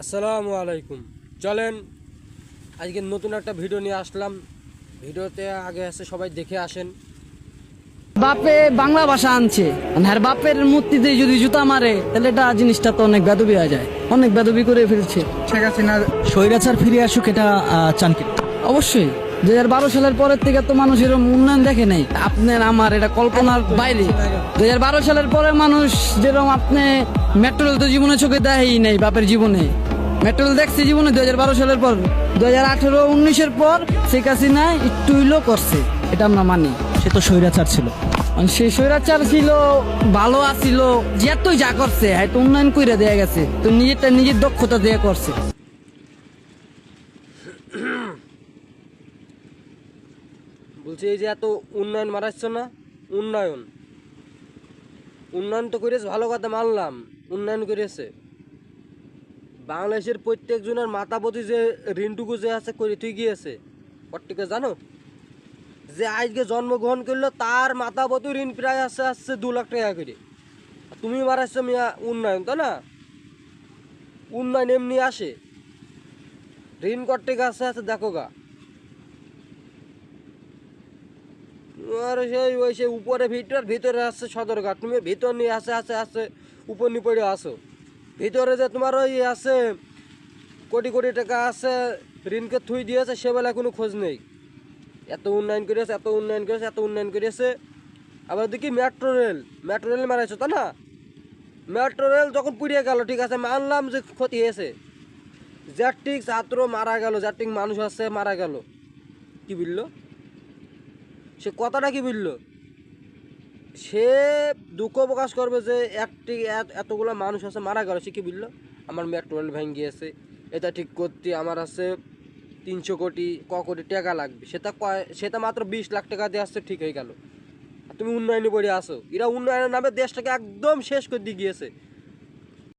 আসসালামু আলাইকুম। চলেন আজকে নতুন একটা ভিডিও নিয়ে আসলাম। ভিডিওতে আগে আছে সবাই দেখে আসেন। বাপে বাংলা ভাষা আনছে। আর বাপের মূর্তিতে যদি জুতা মারে তাহলে এটা জিনিসটা তো অনেক বেদবি হয়ে যায়। অনেক বেদবি করে ফেলছে। ঠিক আছে না স্বৈরাচার ফিরে আসুক এটা চান অবশ্যই। দুই হাজার বারো সালের পরের থেকে তো মানুষ এরকম উন্নয়ন দেখে নাই। আপনার আমার এটা কল্পনার বাইরে। দুই হাজার বারো সালের পরে মানুষ যেরকম আপনি মেট্রো রেল তো জীবনে চোখে দেয়ই নেই বাপের জীবনে। মেট্রো রেল দেখছে জীবনে দুই হাজার বারো সালের পর। দুই হাজার আঠেরো উনিশের পর শেখ হাসিনা একটু হইল করছে। এটা আমরা মানি। সে তো স্বৈরাচার ছিল। সেই স্বৈরাচার ছিল ভালো আছিল যে এতই যা করছে হয়তো উন্নয়ন করে দেয়া গেছে। তো নিজেরটা নিজের দক্ষতা দিয়ে করছে। বলছি এই যে এত উন্নয়ন মারাচ্ছ না, উন্নয়ন। উন্নয়ন তো করেছে, ভালো কথা মানলাম, উন্নয়ন করেছে। বাংলাদেশের প্রত্যেকজনের মাথা প্রতি যে ঋণটুকু যে আছে করে তুই গিয়েছে? কট্টিকে জানো? যে আজকে জন্মগ্রহণ করল, তার মাথা প্রতি ঋণ প্রায় আছে আসছে দু লাখ টাকা করে। তুমি মারাচ্ছ মিয়া, উন্নয়ন তো না? উন্নয়ন এমনি আসে। ঋণ করতে আছে আছে, দেখো গা। আর সেই ওই সেই উপরে ভিতর, ভিতরে আসছে সদরঘাট। তুমি ভিতর নিয়ে আসে আসে আসে, উপর নিয়ে পড়ে আসো। ভিতরে যে তোমার ওই আছে, কোটি কোটি টাকা আছে, ঋণকে থুই দিয়েছে সেবেলা কোনো খোঁজ নেই। এত উন্নয়ন করেছে এত উন্নয়ন করেছে এত উন্নয়ন করেছে আবার দেখি মেট্রো রেল মেট্রো রেল মারাইছো তা না? মেট্রো রেল যখন পুড়িয়ে গেল, ঠিক আছে মানলাম যে ক্ষতি হয়েছে। জ্যাটিক ছাত্র মারা গেল জ্যাটিক মানুষ আছে, মারা গেল। কি বলল সে কথাটা কি বলল সে দুঃখ প্রকাশ করবে যে একটি এত- এতগুলো মানুষ আছে, মারা গেল। সে কি বলল আমার মেট্রো রেল ভেঙে গিয়েছে। এটা ঠিক করতে আমার আছে তিনশো কোটি, ক কোটি টাকা লাগবে। সেটা কয়, সেটা মাত্র বিশ লাখ টাকা দিয়ে আসছে, ঠিক হয়ে গেল। তুমি উন্নয়নে পড়ে আসো এরা উন্নয়নের নামে দেশটাকে একদম শেষ করে দিয়ে গিয়েছে।